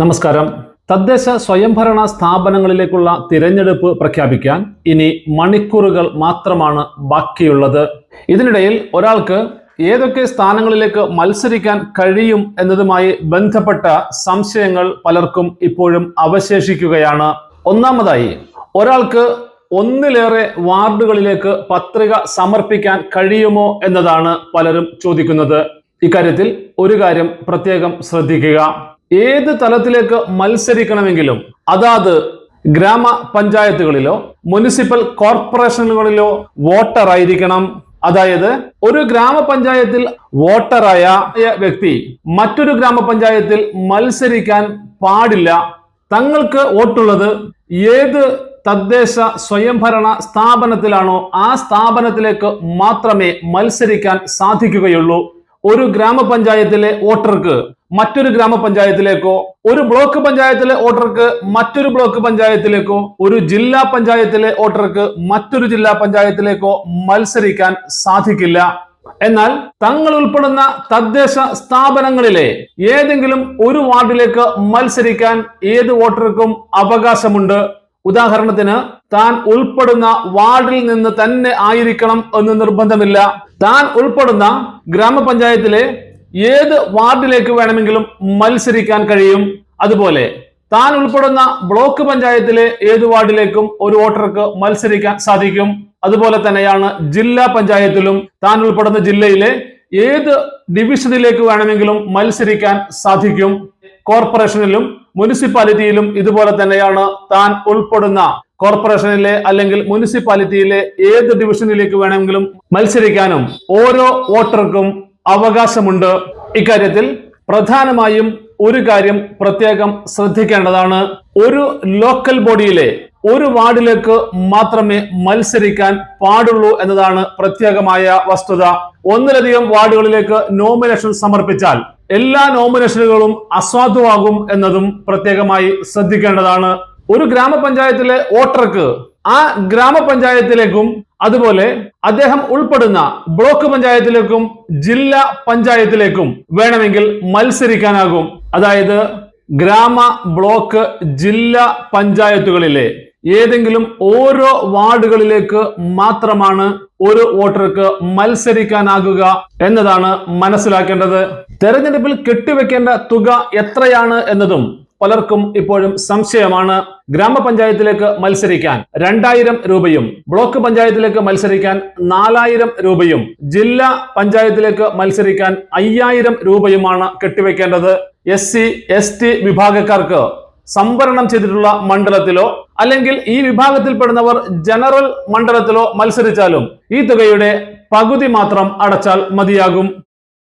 നമസ്കാരം. തദ്ദേശ സ്വയംഭരണ സ്ഥാപനങ്ങളിലേക്കുള്ള തിരഞ്ഞെടുപ്പ് പ്രഖ്യാപിക്കാൻ ഇനി മണിക്കൂറുകൾ മാത്രമാണ് ബാക്കിയുള്ളത്. ഇതിനിടയിൽ ഒരാൾക്ക് ഏതൊക്കെ സ്ഥാനങ്ങളിലേക്ക് മത്സരിക്കാൻ കഴിയും എന്നതുമായി ബന്ധപ്പെട്ട സംശയങ്ങൾ പലർക്കും ഇപ്പോഴും അവശേഷിക്കുകയാണ്. ഒന്നാമതായി ഒരാൾക്ക് ഒന്നിലേറെ വാർഡുകളിലേക്ക് പത്രിക സമർപ്പിക്കാൻ കഴിയുമോ എന്നതാണ് പലരും ചോദിക്കുന്നത്. ഇക്കാര്യത്തിൽ ഒരു കാര്യം പ്രത്യേകം ശ്രദ്ധിക്കുക. ഏത് തലത്തിലേക്ക് മത്സരിക്കണമെങ്കിലും അതാത് ഗ്രാമ പഞ്ചായത്തുകളിലോ മുനിസിപ്പൽ കോർപ്പറേഷനുകളിലോ വോട്ടർ ആയിരിക്കണം. അതായത് ഒരു ഗ്രാമപഞ്ചായത്തിൽ വോട്ടറായ വ്യക്തി മറ്റൊരു ഗ്രാമപഞ്ചായത്തിൽ മത്സരിക്കാൻ പാടില്ല. തങ്ങൾക്ക് വോട്ടുള്ളത് ഏത് തദ്ദേശ സ്വയംഭരണ സ്ഥാപനത്തിലാണോ ആ സ്ഥാപനത്തിലേക്ക് മാത്രമേ മത്സരിക്കാൻ സാധിക്കുകയുള്ളൂ. ഒരു ഗ്രാമപഞ്ചായത്തിലെ വോട്ടർക്ക് മറ്റൊരു ഗ്രാമപഞ്ചായത്തിലേക്കോ ഒരു ബ്ലോക്ക് പഞ്ചായത്തിലെ വോട്ടർക്ക് മറ്റൊരു ബ്ലോക്ക് പഞ്ചായത്തിലേക്കോ ഒരു ജില്ലാ പഞ്ചായത്തിലെ വോട്ടർക്ക് മറ്റൊരു ജില്ലാ പഞ്ചായത്തിലേക്കോ മത്സരിക്കാൻ സാധിക്കില്ല. എന്നാൽ തങ്ങൾ ഉൾപ്പെടുന്ന തദ്ദേശ സ്ഥാപനങ്ങളിലെ ഏതെങ്കിലും ഒരു വാർഡിലേക്ക് മത്സരിക്കാൻ ഏത് വോട്ടർക്കും അവകാശമുണ്ട്? ഉദാഹരണത്തിന് താൻ ഉൾപ്പെടുന്ന വാർഡിൽ നിന്ന് തന്നെ ആയിരിക്കണം എന്ന് നിർബന്ധമില്ല. താൻ ഉൾപ്പെടുന്ന ഗ്രാമപഞ്ചായത്തിലെ ഏത് വാർഡിലേക്ക് വേണമെങ്കിലും മത്സരിക്കാൻ കഴിയും. അതുപോലെ താൻ ഉൾപ്പെടുന്ന ബ്ലോക്ക് പഞ്ചായത്തിലെ ഏത് വാർഡിലേക്കും ഒരു വോട്ടർക്ക് മത്സരിക്കാൻ സാധിക്കും. അതുപോലെ തന്നെയാണ് ജില്ലാ പഞ്ചായത്തിലും താൻ ഉൾപ്പെടുന്ന ജില്ലയിലെ ഏത് ഡിവിഷനിലേക്ക് വേണമെങ്കിലും മത്സരിക്കാൻ സാധിക്കും. കോർപ്പറേഷനിലും മുനിസിപ്പാലിറ്റിയിലും ഇതുപോലെ തന്നെയാണ് താൻ ഉൾപ്പെടുന്ന കോർപ്പറേഷനിലെ അല്ലെങ്കിൽ മുനിസിപ്പാലിറ്റിയിലെ ഏത് ഡിവിഷനിലേക്ക് വേണമെങ്കിലും മത്സരിക്കാനും ഓരോ വോട്ടർക്കും അവകാശമുണ്ട്. ഇക്കാര്യത്തിൽ പ്രധാനമായും ഒരു കാര്യം പ്രത്യേകം ശ്രദ്ധിക്കേണ്ടതാണ്. ഒരു ലോക്കൽ ബോഡിയിലെ ഒരു വാർഡിലേക്ക് മാത്രമേ മത്സരിക്കാൻ പാടുള്ളൂ എന്നതാണ് പ്രത്യേകമായ വസ്തുത. ഒന്നിലധികം വാർഡുകളിലേക്ക് നോമിനേഷൻ സമർപ്പിച്ചാൽ എല്ലാ നോമിനേഷനുകളും അസാധുവാകും എന്നതും പ്രത്യേകമായി ശ്രദ്ധിക്കേണ്ടതാണ്. ഒരു ഗ്രാമപഞ്ചായത്തിലെ വോട്ടർക്ക് ആ ഗ്രാമപഞ്ചായത്തിലേക്കും അതുപോലെ അദ്ദേഹം ഉൾപ്പെടുന്ന ബ്ലോക്ക് പഞ്ചായത്തിലേക്കും ജില്ലാ പഞ്ചായത്തിലേക്കും വേണമെങ്കിൽ മത്സരിക്കാനാകും. അതായത് ഗ്രാമ ബ്ലോക്ക് ജില്ലാ പഞ്ചായത്തുകളിലെ ഏതെങ്കിലും ഓരോ വാർഡുകളിലേക്ക് മാത്രമാണ് ഒരു വോട്ടർക്ക് മത്സരിക്കാനാകുക എന്നതാണ് മനസ്സിലാക്കേണ്ടത്. തെരഞ്ഞെടുപ്പിൽ കെട്ടിവെക്കേണ്ട തുക എത്രയാണ് എന്നതും പലർക്കും ഇപ്പോഴും സംശയമാണ്. ഗ്രാമപഞ്ചായത്തിലേക്ക് മത്സരിക്കാൻ രണ്ടായിരം രൂപയും ബ്ലോക്ക് പഞ്ചായത്തിലേക്ക് മത്സരിക്കാൻ നാലായിരം രൂപയും ജില്ലാ പഞ്ചായത്തിലേക്ക് മത്സരിക്കാൻ അയ്യായിരം രൂപയുമാണ് കെട്ടിവെക്കേണ്ടത്. എസ് സി എസ് ടി വിഭാഗക്കാർക്ക് സംവരണം ചെയ്തിട്ടുള്ള മണ്ഡലത്തിലോ അല്ലെങ്കിൽ ഈ വിഭാഗത്തിൽപ്പെടുന്നവർ ജനറൽ മണ്ഡലത്തിലോ മത്സരിച്ചാലും ഈ തുകയുടെ പകുതി മാത്രം അടച്ചാൽ മതിയാകും.